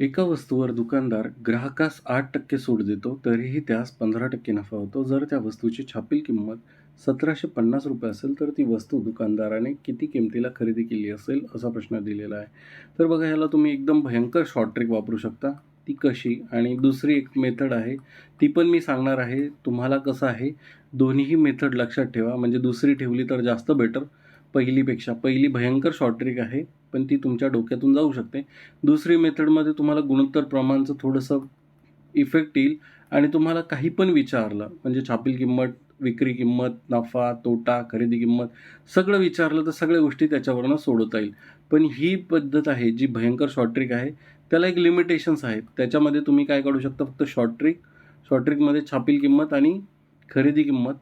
एका वस्तूवर दुकानदार ग्राहकास आठ टक्के सूट देतो तरीही त्यास पंधरा टक्के नफा होतो. जर त्या वस्तूची छापील किंमत सतराशे पन्नास रुपये असेल तर ती वस्तू दुकानदाराने किती किमतीला खरेदी केली असेल असा प्रश्न दिलेला आहे. तर बघा ह्याला तुम्ही एकदम भयंकर शॉर्ट ट्रिक वापरू शकता. ती कशी? आणि दुसरी एक मेथड आहे. ती पण मी सांगणार आहे. तुम्हाला कसं आहे? दोन्हीही मेथड लक्षात ठेवा. म्हणजे दुसरी ठेवली तर जास्त बेटर पहिलीपेक्षा. पहिली भयंकर शॉर्ट ट्रिक आहे पण ती तुमच्या डोक्यातून जाऊ शकते. दुसरी मेथडमध्ये तुम्हाला गुणोत्तर प्रमाणचं थोडंसं इफेक्ट येईल आणि तुम्हाला काही पण विचारलं म्हणजे छापील किंमत विक्री किंमत नफा तोटा खरेदी किंमत सगळं विचारलं तर सगळ्या गोष्टी त्याच्यावरनं सोडवता येईल. पण ही पद्धत आहे जी भयंकर शॉर्ट ट्रिक आहे त्याला एक लिमिटेशन्स आहेत. त्याच्यामध्ये तुम्ही काय काढू शकता फक्त शॉर्ट ट्रिक शॉर्ट ट्रिकमध्ये छापील किंमत आणि खरेदी किंमत.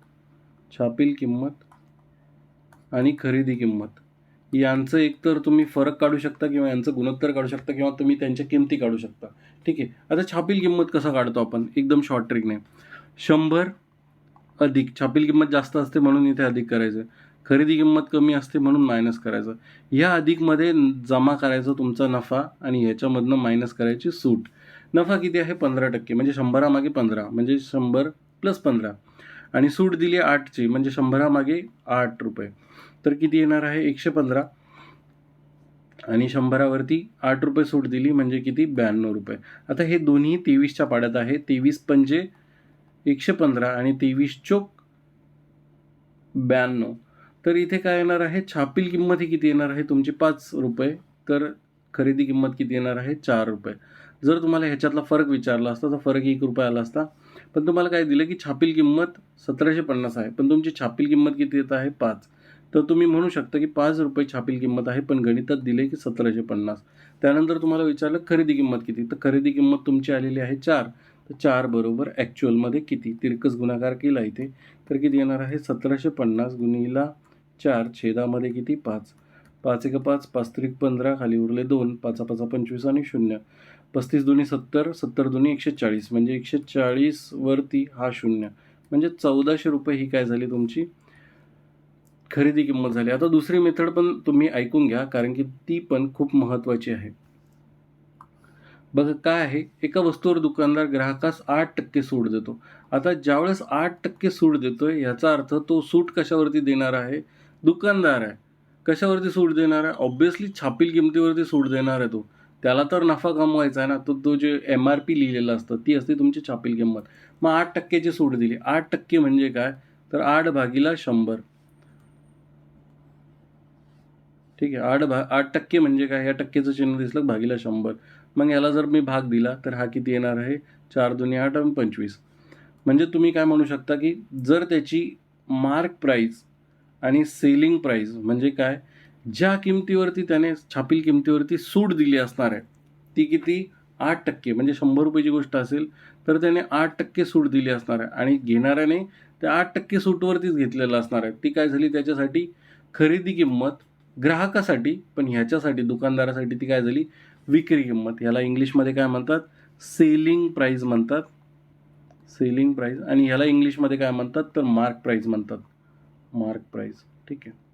छापील किंमत. आणि खरेदी किंमत. यांचं एकतर तुम्ही फरक काढू शकता किंवा यांचं गुणोत्तर काढू शकता किंवा तुम्ही त्यांच्या किमती काढू शकता. ठीक आहे? आता छापील किंमत कसा काढतो आपण? एकदम शॉर्ट ट्रिकने शंभर अधिक. छापील किंमत जास्त असते म्हणून इथे अधिक करायचं. खरेदी किंमत कमी असते म्हणून मायनस करायचं. ह्या अधिकमध्ये जमा करायचं तुमचा नफा आणि ह्याच्यामधनं मायनस करायची सूट. नफा किती आहे? पंधरा टक्के. म्हणजे शंभरामागे पंधरा. म्हणजे शंभर प्लस पंधरा. आणि सूट दिली आठची म्हणजे शंभरामागे आठ रुपये. तर किती येणार आहे? एकशे पंधरा. आणि शंभरावरती आठ रुपये सूट दिली म्हणजे किती? ब्याण्णव रुपये. आता हे दोन्ही तेवीसच्या पाड्यात आहे. तेवीस पंजे एकशे पंधरा आणि तेवीस चोक ब्याण्णव. तर इथे काय येणार आहे? छापील किंमत ही किती येणार आहे? तुमची पाच रुपये. तर खरेदी किंमत किती येणार आहे? चार रुपये. जर तुम्हाला ह्याच्यातला फरक विचारला असता तर फरक एक रुपया आला असता पण तुम्हाला काय दिलं की छापील किंमत सतराशे पन्नास आहे पण तुमची छापील किंमत किती येत आहे? पाच. तर तुम्ही म्हणू शकता की पाच रुपये छापील किंमत आहे पण गणितात दिले की सतराशे पन्नास. त्यानंतर तुम्हाला विचारलं खरेदी किंमत किती? तर खरेदी किंमत तुमची आलेली आहे चार. तर चार बरोबर ॲक्च्युअलमध्ये किती? तिरकस गुणाकार केला इथे. तर किती येणार आहे? सतराशे पन्नास गुणीला चार छेदामध्ये किती? पाच. पाच एक पाच पाच त्रिक पंधरा खाली उरले दोन पाचा पाचा पंचवीस आणि शून्य. पस्तीस दोन्ही सत्तर सत्तर दोन्ही एकशे चाळीस. म्हणजे एकशे चाळीसवरती हा शून्य. म्हणजे चौदाशे रुपये ही काय झाली तुमची? खरेदी किंमत झाली. आता दुसरी मेथड पण तुम्ही ऐकून घ्या कारण की ती पण खूप महत्त्वाची आहे. बघा काय आहे? एका वस्तूवर दुकानदार ग्राहकास आठ टक्के सूट देतो. आता ज्यावेळेस आठ टक्के सूट देतोय ह्याचा अर्थ तो सूट कशावरती देणार आहे? दुकानदार आहे. कशावरती सूट देणार आहे? ऑब्व्हियसली छापील किमतीवरती सूट देणार आहे तो. त्याला तर नफा कमवायचा आहे ना तो तो जे एम आर पी लिहिलेलं असतं ती असते तुमची छापील किंमत. मग आठ टक्क्याची सूट दिली आठ टक्के म्हणजे काय? तर आठ भागीला शंभर. ठीक आहे आठ भा आठ टक्के म्हणजे काय? या टक्केचं चिन्ह दिसलं भागीला शंभर. मग याला जर मी भाग दिला तर हा किती येणार आहे? चार दोन्ही आठ आणि पंचवीस. म्हणजे तुम्ही काय म्हणू शकता की जर त्याची मार्क प्राईज आणि सेलिंग प्राईज म्हणजे काय? ज्या किमतीवरती त्याने छापील किमतीवरती सूट दिली असणार आहे ती किती? आठ टक्के. म्हणजे शंभर रुपयाची गोष्ट असेल तर त्याने आठ टक्के सूट दिली असणार आहे. आणि घेणाऱ्याने त्या आठ टक्के सूटवरतीच घेतलेलं असणार आहे. ती काय झाली? त्याच्यासाठी खरेदी किंमत ग्राहकासाठी पण ह्याच्यासाठी दुकानदारासाठी ती काय झाली? विक्री किंमत. ह्याला इंग्लिशमध्ये काय म्हणतात? सेलिंग प्राईज म्हणतात. सेलिंग प्राईज आणि ह्याला इंग्लिशमध्ये काय म्हणतात? तर मार्क प्राईज म्हणतात. मार्क प्राईज ठीक आहे.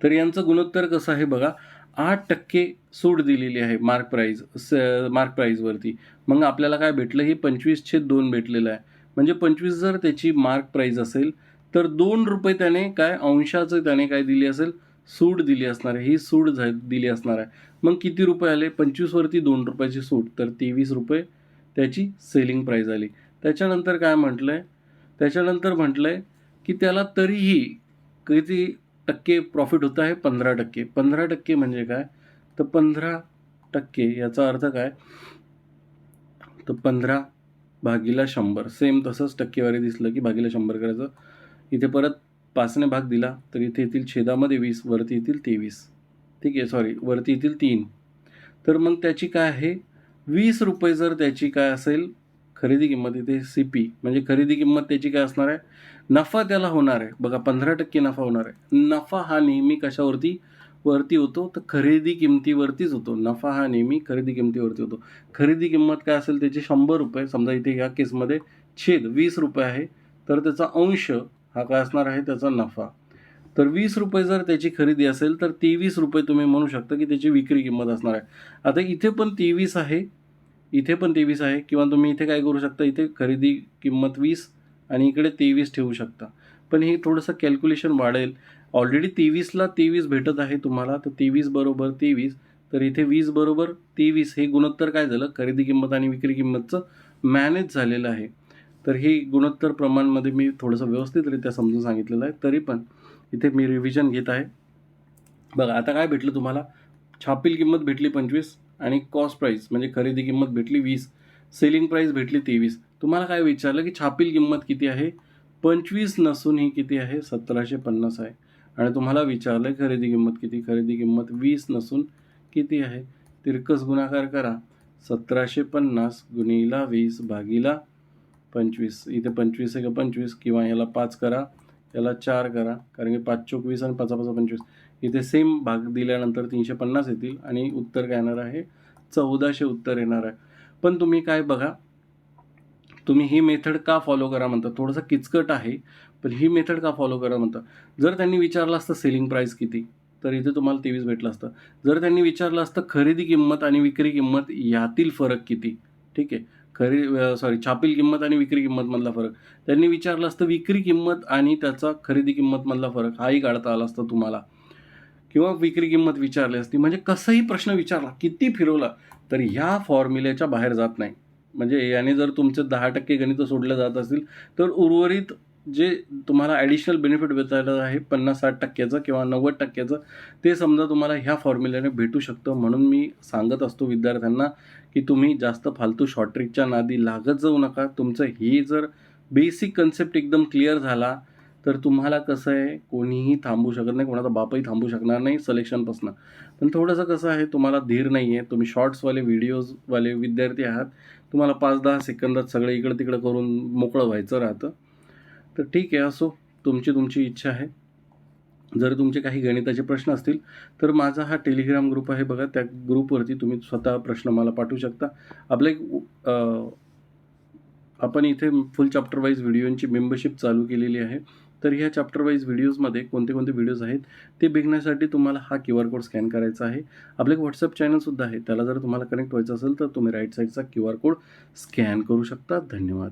तर यांचं गुणोत्तर कसं आहे बघा? आठ टक्के सूट दिलेली आहे मार्क प्राईज स मार्क प्राईजवरती मग आपल्याला काय भेटलं? हे पंचवीस छेद दोन भेटलेलं आहे. म्हणजे पंचवीस जर त्याची मार्क प्राईज असेल तर दोन रुपये त्याने काय अंशाचं त्याने काय दिली असेल? सूट दिली असणार आहे. ही सूट झा दिली असणार आहे. मग किती रुपये आले? पंचवीसवरती दोन रुपयाची सूट. तर तेवीस रुपये त्याची सेलिंग प्राईज आली. त्याच्यानंतर काय म्हटलं आहे त्याच्यानंतर म्हटलं आहे की त्याला तरीही किती टक्के प्रॉफिट होतं आहे पंधरा टक्के. पंधरा टक्के म्हणजे काय? तर पंधरा टक्के याचा अर्थ काय? तर पंधरा भागीला शंभर. सेम तसंच टक्केवारी दिसलं की भागीला शंभर करायचं. इथे परत पाचने भाग दिला तर इथे येथील छेदामध्ये वीस वरती येतील तेवीस. ठीक आहे सॉरी वरती येतील तीन. तर मग त्याची काय आहे? वीस रुपये जर त्याची काय असेल खरेदी किंमत इथे सी पी म्हणजे खरेदी किंमत त्याची काय असणार आहे? नफा त्याला होणार आहे. बघा पंधरा टक्के नफा होणार आहे. नफा हा नेहमी कशावरती? वरती होतो. तर खरेदी किमतीवरतीच होतो. नफा हा नेहमी खरेदी किमतीवरती होतो. खरेदी किंमत काय असेल त्याची शंभर रुपये समजा इथे या केसमध्ये छेद वीस रुपये आहे तर त्याचा अंश हा काय असणार आहे? त्याचा नफा. तर वीस रुपये जर त्याची खरेदी असेल तर तेवीस रुपये तुम्ही म्हणू शकता की त्याची विक्री किंमत असणार आहे. आता इथे पण तेवीस आहे. इथे पण तेवीस आहे. किंवा तुम्ही इथे काय करू शकता? इथे खरेदी किंमत वीस आणि इकडे तेवीस ठेवू शकता. पण हे थोडंसं कॅल्क्युलेशन वाढेल. ऑलरेडी तेवीसला तेवीस भेटत आहे तुम्हाला तर तेवीस बरोबर तेवीस तर इथे वीस बरोबर तेवीस हे गुणोत्तर काय झालं? खरेदी किंमत आणि विक्री किंमतचं मॅनेज झालेलं आहे. तर हे गुणोत्तर प्रमाणमध्ये मी थोडंसं व्यवस्थितरित्या समजून सांगितलेलं आहे. तरी पण इथे मी रिव्हिजन घेत आहे. बघा आता काय भेटलं तुम्हाला? छापील किंमत भेटली पंचवीस आणि कॉस्ट प्राईस म्हणजे खरेदी किंमत भेटली वीस. सेलिंग प्राईस भेटली तेवीस. तुम्हाला काय विचारलं की छापील किंमत किती आहे? पंचवीस नसून ही किती आहे? सतराशे पन्नास आहे. आणि तुम्हाला विचारलं खरेदी किंमत किती? खरेदी किंमत वीस नसून किती आहे? तिरकस गुणाकार करा. सतराशे पन्नास गुणिला वीस भागीला पंचवीस. इथे पंचवीस आहे का पंचवीस? किंवा याला पाच करा. याला चार करा. कारण की पाच चोक वीस आणि पाचा पाचा पंचवीस. इथे सेम भाग दिल्यानंतर तीनशे पन्नास येतील. आणि उत्तर काय येणार आहे? चौदाशे उत्तर येणार आहे. पण तुम्ही काय बघा. तुम्ही ही मेथड का फॉलो करा म्हणता? थोडंसं किचकट आहे पण ही मेथड का फॉलो करा म्हणता? जर त्यांनी विचारलं असतं सेलिंग प्राईस किती तर इथे तुम्हाला तेवीस भेटलं असतं. जर त्यांनी विचारलं असतं खरेदी किंमत आणि विक्री किंमत यातील फरक किती? ठीक आहे. खरी सॉरी छापील किंमत आणि विक्री किंमतमधला फरक. त्यांनी विचारलं असतं विक्री किंमत आणि त्याचा खरेदी किंमतमधला फरक हाही काढता आला असता तुम्हाला. किंवा विक्री किंमत विचारली असती. म्हणजे कसंही प्रश्न विचारला किती फिरवला तर ह्या फॉर्म्युल्याच्या बाहेर जात नाही. म्हणजे याने जर तुमचे दहा टक्के गणितं सोडलं जात असतील तर उर्वरित जे तुम्हाला ॲडिशनल बेनिफिट भेटायला आहे पन्नास साठ टक्क्याचं किंवा नव्वद टक्क्याचं ते समजा तुम्हाला ह्या फॉर्म्युल्याने भेटू शकतं. म्हणून मी सांगत असतो विद्यार्थ्यांना की तुम्ही जास्त फालतू शॉर्ट ट्रिकच्या नादी लागत जाऊ नका. तुमचं हे जर बेसिक कन्सेप्ट एकदम क्लिअर झाला तर तुम्हाला कसं आहे कोणीही थांबू शकत नाही कोणाचा बापही थांबू शकणार नाही सलेक्शनपासून पण थोडंसं कसं आहे तुम्हाला धीर नाही आहे तुम्ही शॉर्ट्सवाले व्हिडिओजवाले विद्यार्थी आहात तुम्हाला पाच दहा सेकंदात सगळं इकडं तिकडं करून मोकळं व्हायचं राहतं. तर ठीक आहे असो तुमची तुमची इच्छा आहे. जर तुमचे काही गणिताचे प्रश्न असतील तर माझा हा टेलिग्राम ग्रुप आहे बघा त्या ग्रुपवरती तुम्ही स्वतः प्रश्न मला पाठवू शकता. आपलं एक आपण इथे फुल चॅप्टर वाईज व्हिडिओंची मेंबरशिप चालू केलेली आहे. तर ह्या चॅप्टर वाईज व्हिडिओजमध्ये कोणते कोणते व्हिडिओज आहेत ते बघण्यासाठी तुम्हाला हा क्यू आर कोड स्कॅन करायचा आहे. आपलं एक व्हॉट्सअप चॅनलसुद्धा आहे त्याला जर तुम्हाला कनेक्ट व्हायचं असेल तर तुम्ही राईट साईडचा क्यू आर कोड स्कॅन करू शकता. धन्यवाद.